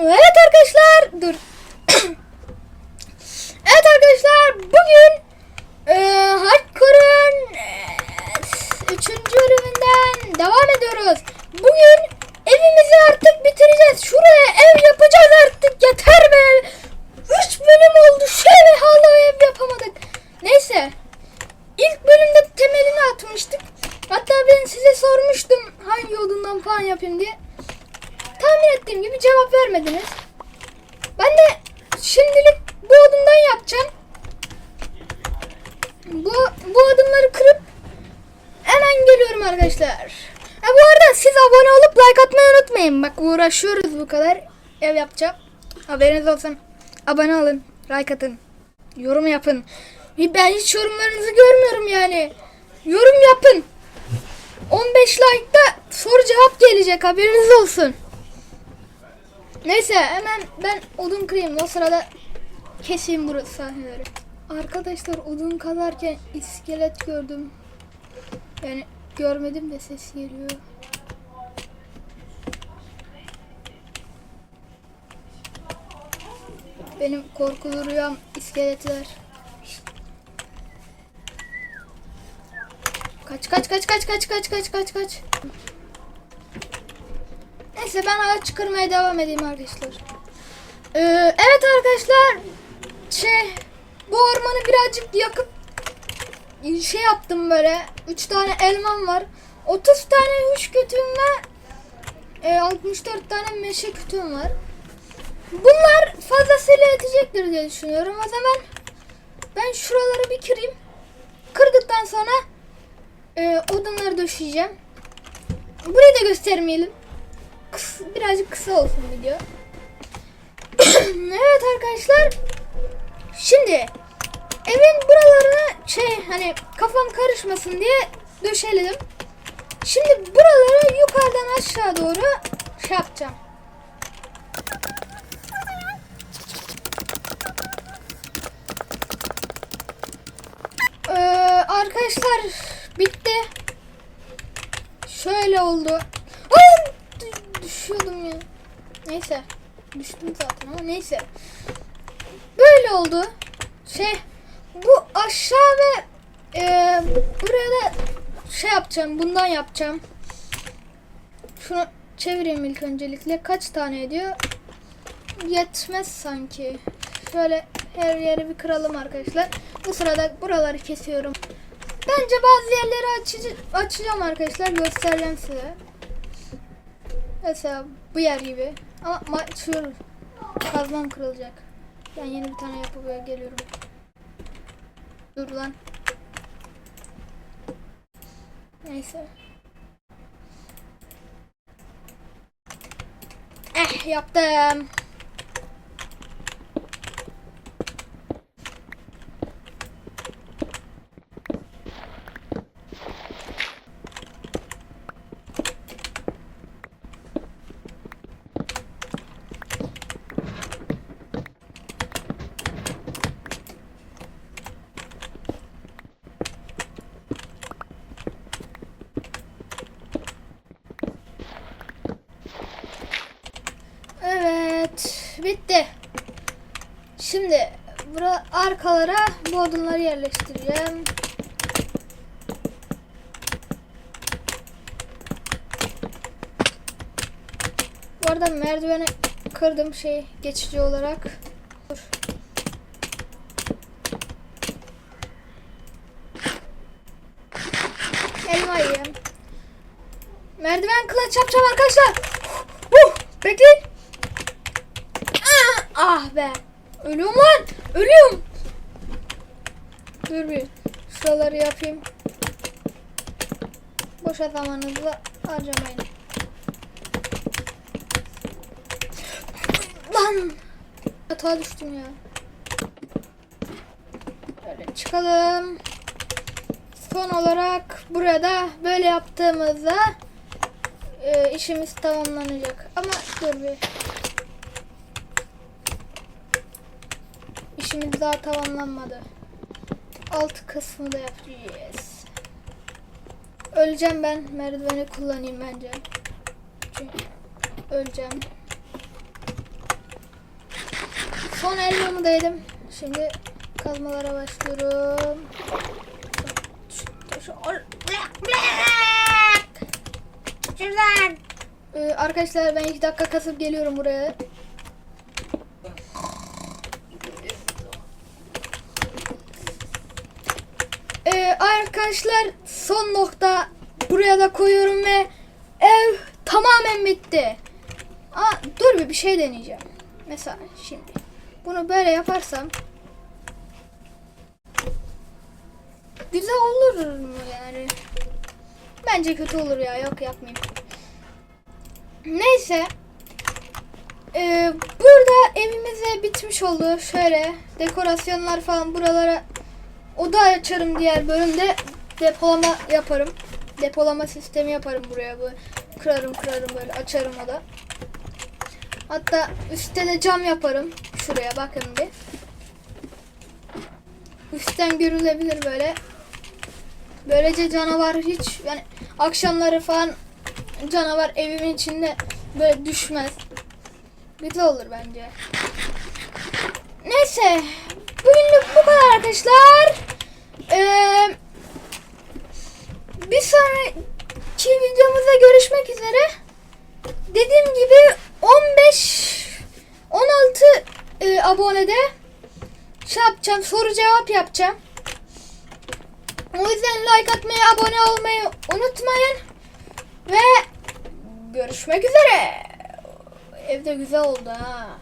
Evet arkadaşlar dur. evet arkadaşlar bugün e, Hardcore'un e, 3. bölümünden devam ediyoruz. Bugün evimizi artık bitireceğiz. Şuraya ev yapacağız artık yeter be. 3 bölüm oldu şöyle hala ev yapamadık. Neyse ilk bölümde temelini atmıştık. Hatta ben size sormuştum hangi odundan falan yapayım diye. Tahmin ettiğim gibi cevap vermediniz. Ben de şimdilik bu odundan yapacağım. Bu, bu odunları kırıp hemen geliyorum arkadaşlar. Ha, bu arada siz abone olup like atmayı unutmayın. Bak uğraşıyoruz bu kadar. Ev yapacağım. Haberiniz olsun. Abone olun. Like atın. Yorum yapın. Ben hiç yorumlarınızı görmüyorum yani. Yorum yapın. 15 like'da soru cevap gelecek haberiniz olsun. Neyse hemen ben odun kırayım. O sırada keseyim burası sahneleri. Arkadaşlar odun kazarken iskelet gördüm. Yani görmedim de ses geliyor. Benim korkulu rüyam iskeletler. Kaç kaç kaç kaç kaç kaç kaç kaç kaç. Neyse ben ağaç kırmaya devam edeyim arkadaşlar. Ee, evet arkadaşlar şey bu ormanı birazcık yakıp şey yaptım böyle. 3 tane elmam var. 30 tane huş kütüğüm ve e, 64 tane meşe kütüğüm var. Bunlar fazlasıyla yetecektir diye düşünüyorum. O zaman ben şuraları bir kırayım. Kırdıktan sonra e, odunları döşeyeceğim. Burayı da göstermeyelim. Kıs- birazcık kısa olsun video. evet arkadaşlar. Şimdi evin buralarını şey hani kafam karışmasın diye döşeledim. Şimdi buraları yukarıdan aşağı doğru şey yapacağım. Ee, arkadaşlar bitti. Şöyle oldu. Düşüyordum ya. Neyse. Düştüm zaten ama neyse. Böyle oldu. Şey bu aşağı ve e, buraya da şey yapacağım. Bundan yapacağım. Şunu çevireyim ilk öncelikle. Kaç tane ediyor? Yetmez sanki. Şöyle her yeri bir kıralım arkadaşlar. Bu sırada buraları kesiyorum. Bence bazı yerleri açıcı, açacağım arkadaşlar. Göstereceğim size. Mesela bu yer gibi. Ama ma- şu kazmam kırılacak. Ben yeni bir tane yapıp geliyorum. Dur lan. Neyse. Eh yaptım. Evet, bitti. Şimdi bura arkalara bu odunları yerleştireceğim. Bu arada merdiveni kırdım şey geçici olarak. Dur. Elma yiyeyim. Merdiven kılıç yapacağım arkadaşlar. Uh, bekleyin. Ah, ah be. Ölüyorum lan. Ölüyorum. Dur bir. Şuraları yapayım. Boşa zamanınızı harcamayın. Lan. Hata düştüm ya. Böyle çıkalım. Son olarak burada böyle yaptığımızda e, işimiz tamamlanacak. Ama dur bir. İşimiz daha tamamlanmadı. Alt kısmı da yapacağız. Öleceğim ben. Merdiveni kullanayım bence. Çünkü öleceğim. son elmamı da yedim. Şimdi kazmalara başlıyorum. Şu- şu- Şuradan. Ee, arkadaşlar ben iki dakika kasıp geliyorum buraya. Ee, arkadaşlar son nokta buraya da koyuyorum ve ev tamamen bitti. Aa, dur bir bir şey deneyeceğim. Mesela şimdi bunu böyle yaparsam güzel olur mu yani? Bence kötü olur ya yok yapmayayım. Neyse. Ee, burada evimize bitmiş oldu. Şöyle dekorasyonlar falan buralara oda açarım diğer bölümde depolama yaparım. Depolama sistemi yaparım buraya böyle. Kırarım kırarım böyle açarım oda. Hatta üstte de cam yaparım. Şuraya bakın bir. Üstten görülebilir böyle. Böylece canavar hiç yani akşamları falan canavar evimin içinde böyle düşmez. Güzel olur bence. Neyse. Bugünlük bu kadar arkadaşlar. Ee, bir sonraki videomuzda görüşmek üzere. Dediğim gibi 15 16 e, abonede şey yapacağım soru cevap yapacağım. O yüzden like atmayı, abone olmayı unutmayın. Ve görüşmek üzere. Evde güzel oldu ha.